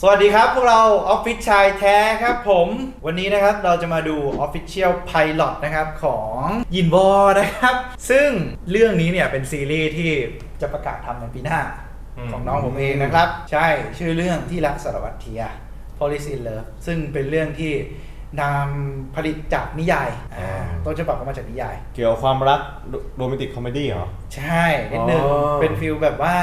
สวัสดีครับพวกเราออฟฟิศชายแท้ครับผม วันนี้นะครับเราจะมาดู Official Pilot นะครับของยินวอนะครับ ซึ่งเรื่องนี้เนี่ยเป็นซีรีส์ที่จะประกาศทำในปีหน้า อืม ของน้องผมเองนะครับ ใช่ชื่อเรื่องที่รักสารวัตรเทีย Police in Love ซึ่งเป็นเรื่องที่นำผลิตจากนิยายอ่าต้นฉบับก็มาจากนิยาย เกี่ยวกับความรักโรแมนติกคอมเมดี้เหรอ ใช่นิดนึงอ๋อ เป็นฟิลแบบว่า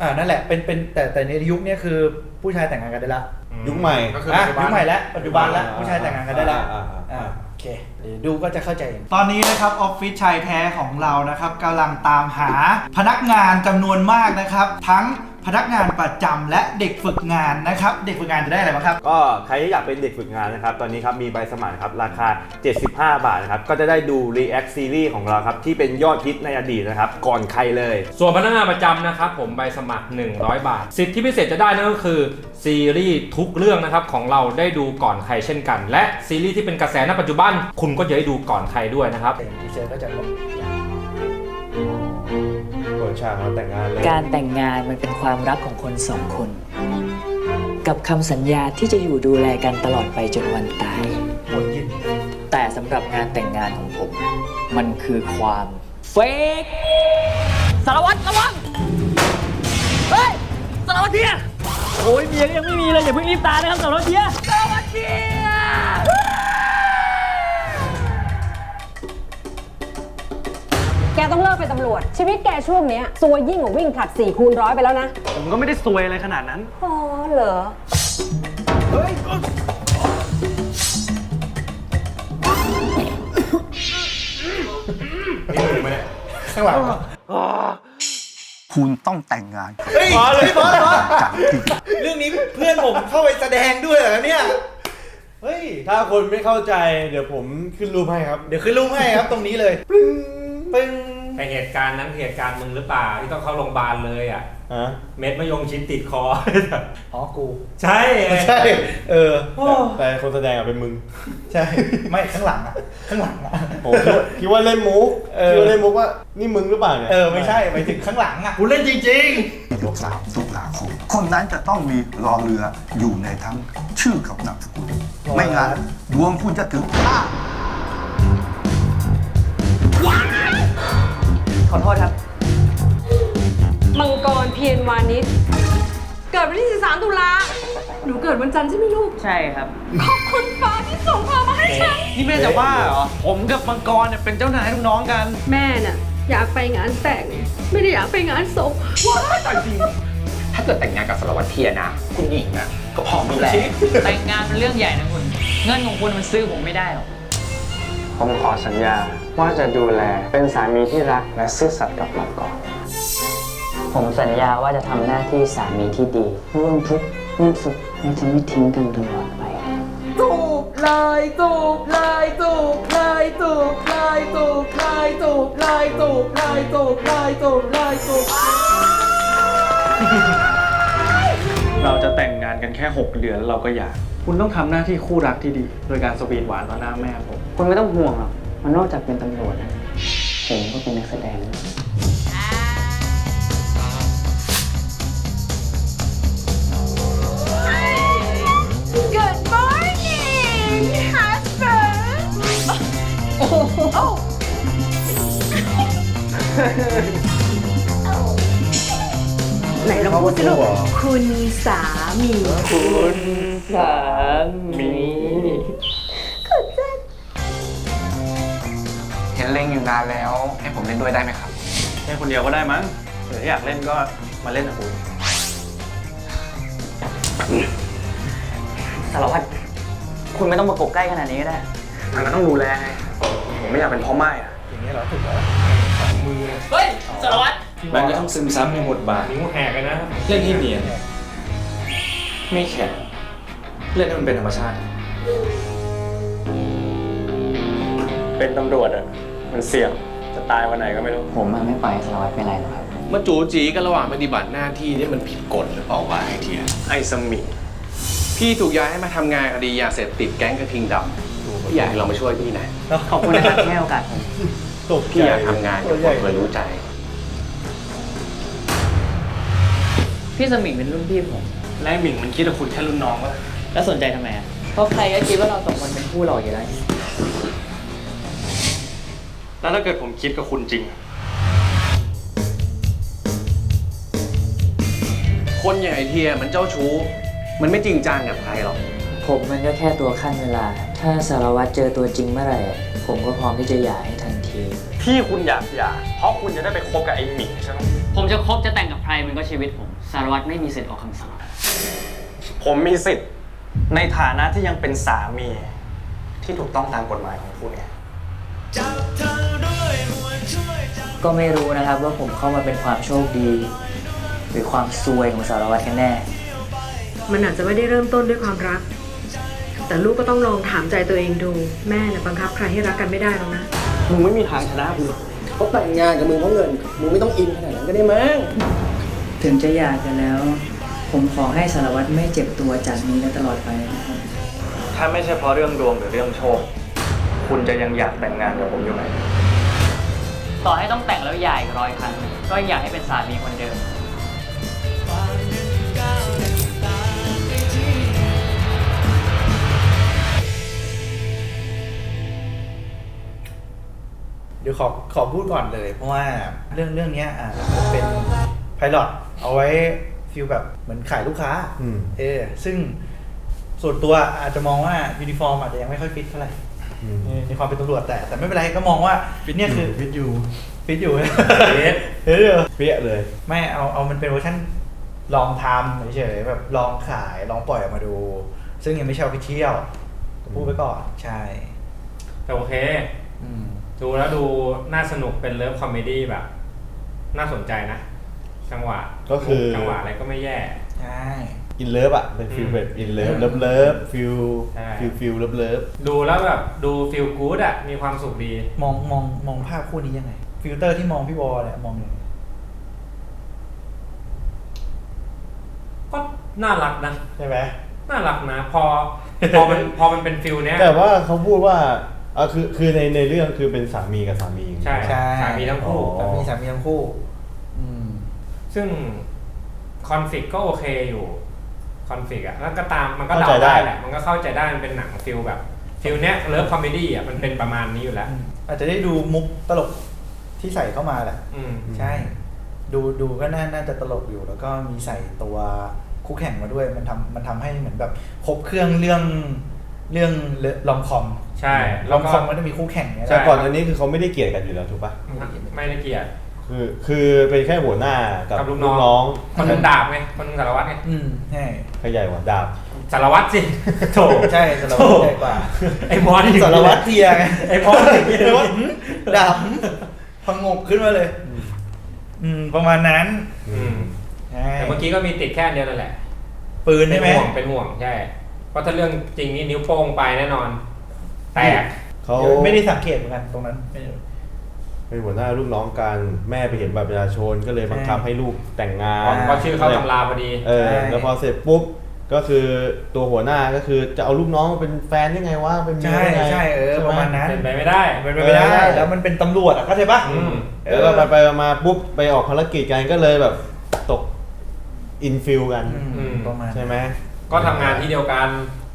อ่านั่นแหละเป็นเป็นแต่แต่ในยุคเนี้ยคือ ผู้ชายแต่งงานกันได้ละยุคใหม่ ก็คืออะปัจจุบันยุคใหม่แล้วปัจจุบันแล้วอ่าผู้ชายแต่งงานกันได้แล้วอ่าอ่าอ่า อ่าโอเคเดี๋ยวดูก็จะเข้าใจเอง ตอนนี้นะครับออฟฟิศชายแท้ของเรานะครับกำลังตามหาพนักงานจำนวนมากนะครับ ทั้ง พนักงานประจำและเด็กฝึกงานนะครับ เด็กฝึกงานจะได้อะไรบ้างครับ ก็ใครที่อยากเป็นเด็กฝึกงานนะครับ ตอนนี้ครับมีใบสมัครครับราคา 75 บาทนะครับ ก็จะได้ดู React Series ของเราครับ ที่เป็นยอดฮิตในอดีตนะครับ ก่อนใครเลย ส่วนพนักงานประจำนะครับผมใบสมัคร 100 บาท สิทธิพิเศษจะได้นั่นก็คือซีรีส์ทุกเรื่องนะครับของเราได้ดูก่อนใครเช่นกัน และซีรีส์ที่เป็นกระแสณปัจจุบัน คุณก็จะได้ดูก่อนใครด้วยนะครับแต่ทีเซอร์ก็จะลงเปิด ฉากมาแต่งงานเลยการแต่งงานมันเป็นความรักของคนสองคน กับคำสัญญาที่จะอยู่ดูแลกันตลอดไปจนวันตาย หมดยินแต่สำหรับงานแต่งงานของผม มันคือความเฟกสารวัตรระวังเฮ้ยสารวัตรเทียโอ้ยเมียยังไม่มีเลยอย่าเพิ่งรีบตายนะครับสารวัตรเทียสารวัตรเทีย แกต้องเลิกเป็นตำรวจ ชีวิตแกช่วงเนี้ยซวยยิ่งกว่าวิ่งผลัด4คูณร้อยไปแล้วนะ ผมก็ไม่ได้ซวยอะไรขนาดนั้น อ๋อเหรอข้างหลังคุณต้องแต่งงานเฮ้ยบอสเลยบอสบอสเรื่องนี้เพื่อนผมเข้าไปแสดงด้วยเหรอเนี่ย เฮ้ย ถ้าคนไม่เข้าใจเดี๋ยวผมขึ้นรูปให้ครับ เดี๋ยวขึ้นรูปให้ครับตรงนี้เลยปึ้ง ปึ้งแต่เหตุการณ์นั้นเหตุการณ์มึงหรือเปล่าที่ต้องเข้าโรงพยาบาลเลยอะ ฮะเม็ดมะยงชิดติดคอ อ๋อกู ใช่ใช่ เออแต่แต่คนแสดงอะเป็นมึง ใช่ ไม่ข้างหลังอะข้างหลังอะผมคิดว่าคิดว่าเล่นมุกเออ คิดว่าเล่นมุกว่า นี่มึงหรือเปล่าเนี่ย เออ ไม่ใช่ไปถึงข้างหลังอะกูเล่นจริง ยกสามตุลาคมคนนั้นจะต้องมีรอเรืออยู่ในทั้งชื่อกับนามสกุล ไม่งั้นดวงคุณจะถึงฆ่าข ษครับ มังกรเพียรวานิชเกิดวันที่ 13 ตุลา หนูเกิดวันจันทร์ใช่ไหมลูก ใช่ครับ ขอบคุณฟ้าที่ส่งพามาให้ฉัน นี่แม่จะว่าเหรอ ผมกับมังกรเนี่ยเป็นเจ้านายลูกน้องกัน แม่น่ะ อยากไปงานแต่ง ไม่ได้อยากไปงานศพถ้าเกิดแต่งงานกับสารวัตรเทียนะ คุณหญิงนะก็พร้อมดูแลแต่งงานเป็นเรื่องใหญ่นะคุณ เงินของคุณมันซื้อผมไม่ได้หรอก ผมขอสัญญาว่าจะดูแลเป็นสามีที่รักและซื่อสัตย์กับมังกรผมสัญญาว่าจะทำหน้าที่สามีที่ดี ร่วมทุกข์ร่วมสุขและจะไม่ทิ้งกันตลอดไป จูบเลยจูบเลยจูบเลยจูบเลยจูบเลยจูบเลยจูบเลยจูบเลยจูบเลยจูบเราจะแต่งงานกันแค่ 6 เดือนแล้วเราก็หย่า คุณต้องทำหน้าที่คู่รักที่ดี โดยการสวีทหวานต่อหน้าแม่ผม คุณไม่ต้องห่วงหรอกมันนอกจากเป็นตำรวจนะผมก็เป็นนักแสดงด้วย Good morning husband ไหนลองพูดสิลูกคุณสามีสามีเห็นเล่งอยู่นานแล้ว ให้ผมเล่นด้วยได้ไหมครับเล่นคนเดียวก็ได้มั้งหรือถ้าอยากเล่นก็มาเล่นกับคุณสารวัตรคุณไม่ต้องมากบใกล้ขนาดนี้ก็ได้มันก็ต้องดูแลไงผมไม่อยากเป็นพ่อไม้อะอย่างนี้เหรอถูกแล้วเฮ้ยสารวัตร มันก็ต้องซึมซับในบทบาท นิ้วแหกเลยนะเล่นให้เนียน ไม่แข็งเล่นให้มันเป็นธรรมชาติ เป็นตำรวจอะ มันเสี่ยง จะตายวันไหนก็ไม่รู้ ผมมันไม่ปล่อยให้สารวัตรเป็นไรหรอกครับ มาจูจีกันระหว่างปฏิบัติหน้าที่นี่มันผิดกฎหรือเปล่าวะไอเทียไอ้สมิงพี่ถูกย้ายให้มาทำงานคดียาเสพติดแก๊งกระทิงดำพี่อยากให้เรามาช่วยพี่นะขอบคุณนะครับที่ให้โอกาสผมตกใจพี่อยากทำงานกับคนเคยรู้ใจ พี่สมิงเป็นรุ่นพี่ผม และไอ้หมิงมันคิดว่าคุณแค่รุ่นน้องวะแล้วสนใจทำไมอะเพราะใครก็คิดว่าเราสองคนเป็นคู่หล่ออยู่แล้วแล้วถ้าเกิดผมคิดกับคุณจริง คนอย่างไอเทียมันเจ้าชู้ มันไม่จริงจังกับใครหรอก ผมมันก็แค่ตัวขั้นเวลา ถ้าสารวัตรเจอตัวจริงเมื่อไหร่ ผมก็พร้อมที่จะหย่าให้ทันที ที่คุณอยากหย่าเพราะคุณจะได้ไปคบกับไอ้หมิงใช่ไหมผมจะคบจะแต่งกับใครมันก็ชีวิตผม สารวัตรไม่มีสิทธิ์ออกคำสั่ง ผมมีสิทธิ์ในฐานะที่ยังเป็นสามีที่ถูกต้องตามกฎหมายของคุณไงก็ไม่รู้นะครับว่าผมเข้ามาเป็นความโชคดี หรือความซวยของสารวัตรกันแน่ มันอาจจะไม่ได้เริ่มต้นด้วยความรัก แต่ลูกก็ต้องลองถามใจตัวเองดู แม่เนี่ยบังคับใครให้รักกันไม่ได้หรอกนะ มึงไม่มีทางชนะกูหรอกเขาแต่งงานกับมึงเพราะเงิน มึงไม่ต้องอินขนาดนั้นก็ได้มั้ง ถึงจะหย่ากันแล้ว ผมขอให้สารวัตรไม่เจ็บตัวจากนี้และตลอดไปนะครับ ถ้าไม่ใช่เพราะเรื่องดวงหรือเรื่องโชค คุณจะยังอยากแต่งงานกับผมอยู่ไหม ต่อให้ต้องแต่งแล้วหย่าอีกร้อยครั้งก็ยังอยากให้เป็นสามีคนเดิม เดี๋ยวขอขอพูดก่อนเลย เพราะว่าเรื่องเรื่องเนี้ยอะมันเป็น ไพลอตเอาไว้ฟิลแบบเหมือนขายลูกค้าอืม เออซึ่งส่วนตัวอาจจะมองว่ายูนิฟอร์มอาจจะยังไม่ค่อยฟิตเท่าไหร่อืมในในความเป็นตำรวจแต่แต่ไม่เป็นไรก็มองว่าเนี่ยคือฟิตอยู่ฟิตอยู่ เออ เปี้ยเลย ไม่เอาเอามันเป็นเวอร์ชันลองทำเฉยๆแบบลองขายลองปล่อยออกมาดู ซึ่งยังไม่ใช่ออฟฟิเชียลพูดไปก่อนใช่ แต่โอเค อืม ดูแล้วดูน่าสนุกเป็นเลิฟคอมเมดี้แบบ น่าสนใจนะ จังหวะก็คือ จังหวะอะไรก็ไม่แย่ ใช่ อินเลิฟอะเป็นฟิลอืมแบบอินเลิฟอืมเลิฟเลิฟฟิลใช่ ฟิลฟิลเลิฟเลิฟดูแล้วแบบดูฟีลกู๊ดอะมีความสุขดี มองมองมองภาพคู่นี้ยังไง ฟิลเตอร์ที่มองพี่วอลเนี่ยมองยังไงก็น่ารักนะ ใช่ไหมน่ารักนะ พอ พอมันพอมันเป็นฟิลเนี้ย แต่ว่าเขาพูดว่าอะคือคือในในเรื่องคือเป็นสามีกับสามีใช่ใช่ สามีทั้งคู่ อ๋อ สามีสามีทั้งคู่อืม ซึ่งคอนฟ lict ก็โอเคอยู่คอนฟ lict อะแล้วก็ตามมันก็เข้าเดาใจได้ ได้แหละ มันก็เข้าใจได้มันเป็นหนังฟิลแบบฟิลเนี้ยเลิฟคอมเมดี้อะมันเป็นประมาณนี้อยู่แล้ว อาจจะได้ดูมุกตลกที่ใส่เข้ามาแหละ อืม ใช่ ดูดูก็น่าน่าจะตลกอยู่ แล้วก็มีใส่ตัวคู่แข่งมาด้วย มันทำมันทำให้เหมือนแบบครบเครื่องเรื่องเรื่องลองคอมใช่ลแล้อวงก็ คอมมันจะมีคู่แข่งเนี่ยแต่ก่อนอันนี้คือเขาไม่ได้เกลียดกันอยู่แล้วถูกปะไม่ได้เกลียด คือคือเป็นแค่หัวหน้ากับกับลูลูกกน้น้อองงคนหนึงดาบไงคนหนึงสารวัตรไงอืมใช่ใครใหญ่กว่าดาบ สารวัตรสิโถใช่สารวัตรใหญ่กว่าไอ้มอสนี่สารวัตรเทียไงไอ้มอสอย่างนี้สารวัตรหืมดำพังงกขึ้นมาเลย อืม ประมาณนั้นอืมใช่แต่เมื่อกี้ก็มีติดแค่อันเดียวนั่นแหละ ปืนเป็ใช่นไหม ห่วงเป็นห่วงใช่ เพราะถ้าเรื่องจริงนี่นิ้วโป้งไปแน่นอน แตกเขาไม่ได้สังเกตเหมือนกันตรงนั้นไม่ได้ เป็นหัวหน้าลูกน้องกันแม่ไปเห็นบัตรประชาชนก็เลยบังคับให้ลูกแต่งงานเพราะชื่อเข้าตำราพอดีเออแล้วพอเสร็จปุ๊บก็คือตัวหัวหน้าก็คือจะเอาลูกน้องมาเป็นแฟนได้ไงวะเป็นเมียใช่ได้ไงใช่เออใช่ไหประมาณนั้นเป็นไปไม่ได้เป็นไปไม่ได้เออแล้วมันเป็นตำรวจอะเข้าใจปะอืมเอแล้วอก็ไปไปมาปุ๊บไปออกภารกิจกันก็เลยแบบตกอินฟิลกันอืมอืมประมาณใช่ไหมก็ทำงานที่เดียวกัน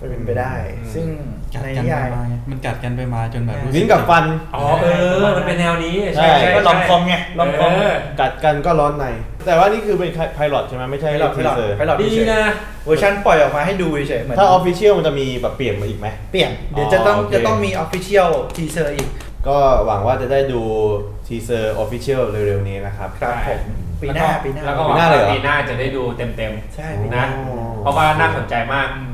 เป็นไปได้อืมซึ่งกัดในกันนิไปยาย มาไงมันกัดกันไปมาจนแบบรู้สึลิ้นกับฟัน อ๋อเออ มันเป็นแนวนี้ใช่ใช่ ก็ลอมคอมไงลอมคอมเออกัดกันก็ร้อนใน แต่ว่านี่คือเป็นไพลอตใช่ไหมไม่ใช่ไพลอตไพทีลอตเซอร์ไพลอตดีเฉยนะ เวอร์ชันปล่อยออกมาให้ดูเฉยๆเหมือนถ้าออฟฟิเชียลมันจะมีแบบเปลี่ยนมาอีกไหม เปลี่ยน เดี๋ยวจะต้องอ๋อโอเค จะต้องมีออฟฟิเชียลทีเซอร์อีกก็หวังว่าจะได้ดูทีเซอร์ออฟฟิเชียลเร็วๆนี้นะครับ ครับผมปีหน้าปีหน้า แล้วก็หปีวังหน้าเลยเหรอ ว่าปีหน้าจะได้ดูเต็มใช่โอ้ปีหๆน้า นะ เพราะว่าน่าสนใจมากอืม